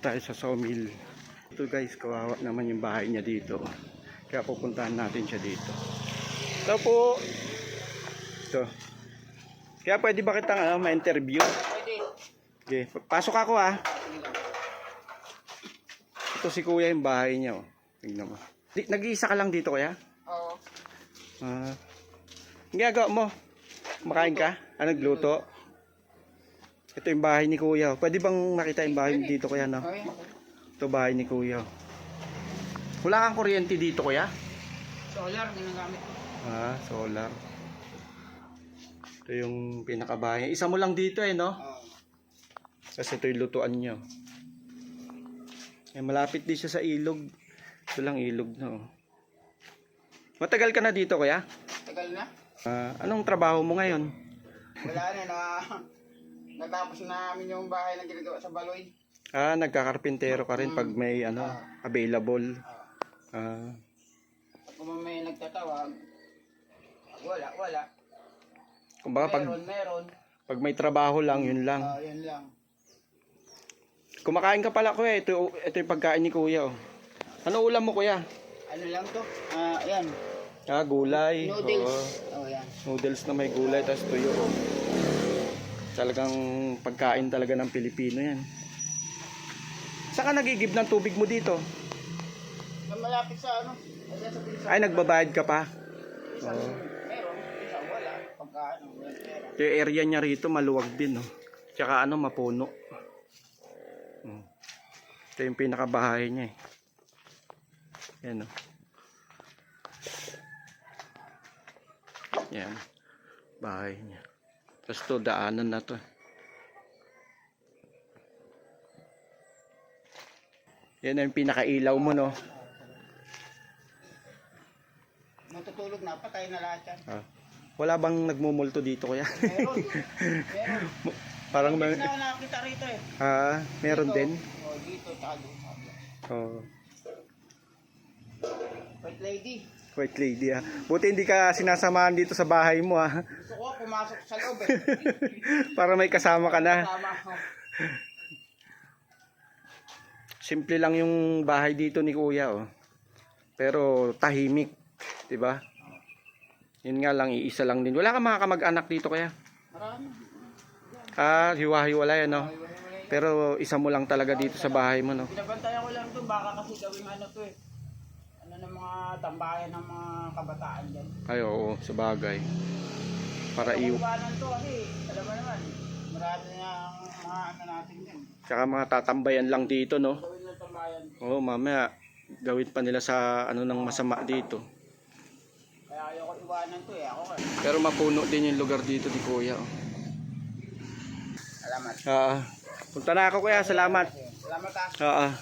tayo sa sawmill. Ito guys, kawawa naman yung bahay niya dito. Kaya pupuntahan natin siya dito. Ito po. Ito. Kaya pwede ba kitang ano, ma-interview? Pwede. Okay, pasok ako ah. Ito si kuya yung bahay niya. Oh. Tingnan mo. Nag-iisa ka lang dito kuya? Oo. Ah. Ang ginagawa mo? Makain ka? Ah, nagluto? Ito yung bahay ni kuya. Pwede bang makita yung bahay dito kuya no? Ito bahay ni kuya. Wala kang kuryente dito kuya? Solar, ginagamit. Ah, solar. Ito yung pinakabahay. Isa mo lang dito eh no? Kasi ito yung lutuan niyo. Eh, malapit din siya sa ilog. Ito lang ilog na oh. Matagal ka na dito kuya? Tagal na. Ah, anong trabaho mo ngayon? Wala na na. Natapos na namin yung bahay na ginagawa sa Baloy. Ah, nagkakarpintero ka rin pag may ano, available. Ah. Ah, Kung may nagtatawag, wala, wala. kumbaga pag, Meron, meron. pag may trabaho lang, yun lang. Ah, yan lang. Kumakain ka pala kuya, ito, ito yung pagkain ni kuya. Oh. Ano ulam mo kuya? Ano lang to? Ah, yan. Ah, gulay. Noodles. Oo. Oh, yan. Noodles na may gulay, tapos tuyo. oh. Talagang pagkain talaga ng Pilipino yan. Saan ka nagigib ng tubig mo dito? Malapit sa ano? Ay, nagbabayad ka pa? Yan, pera. Yung area niya rito maluwag din, no? Tsaka ano, mapuno. Hmm. Ito yung pinakabahay niya, eh. Yan, no? Yan. Bahay niya. Tapos to, daanan na to. Yan ang pinakailaw mo, no? Matutulog na, patay na lahat yan. Ah. Wala bang nagmumulto dito, kuya? Meron. meron. Parang Hindi may... na ako nakakita rito eh. Ah, meron Dito. din. Oh, dito, doon. Oh. White lady. White lady ah. Buti hindi ka sinasamahan dito sa bahay mo ah. Gusto ko pumasok sa loob eh. Para may kasama ka na. Simple lang yung bahay dito ni Kuya oh. Pero tahimik, 'di ba? Yun nga lang iisa lang din. Wala ka mga kamag-anak dito kaya? Marami. Ah, hiwa-hiwalay ano. Ay, wala, wala. Pero isa mo lang talaga dito sa bahay mo no. Binabantayan ko lang to, baka kasi gawing ano to eh. Ano ng mga tambayan ng mga kabataan dyan. Ay oo, sa bagay. Para iw. kubanan to kasi, alam mo naman, marami na ang mga ano natin yan. Tsaka mga tatambayan lang dito no. Gawin ng tambayan. Oo, mamaya gawin pa nila sa ano ng masama dito. Kaya ayoko iwanan to eh, ako nga. Pero mapuno din yung lugar dito ni Kuya. Oh. Salamat. Ah, punta na ako kuya, salamat. Salamat ah. Ah.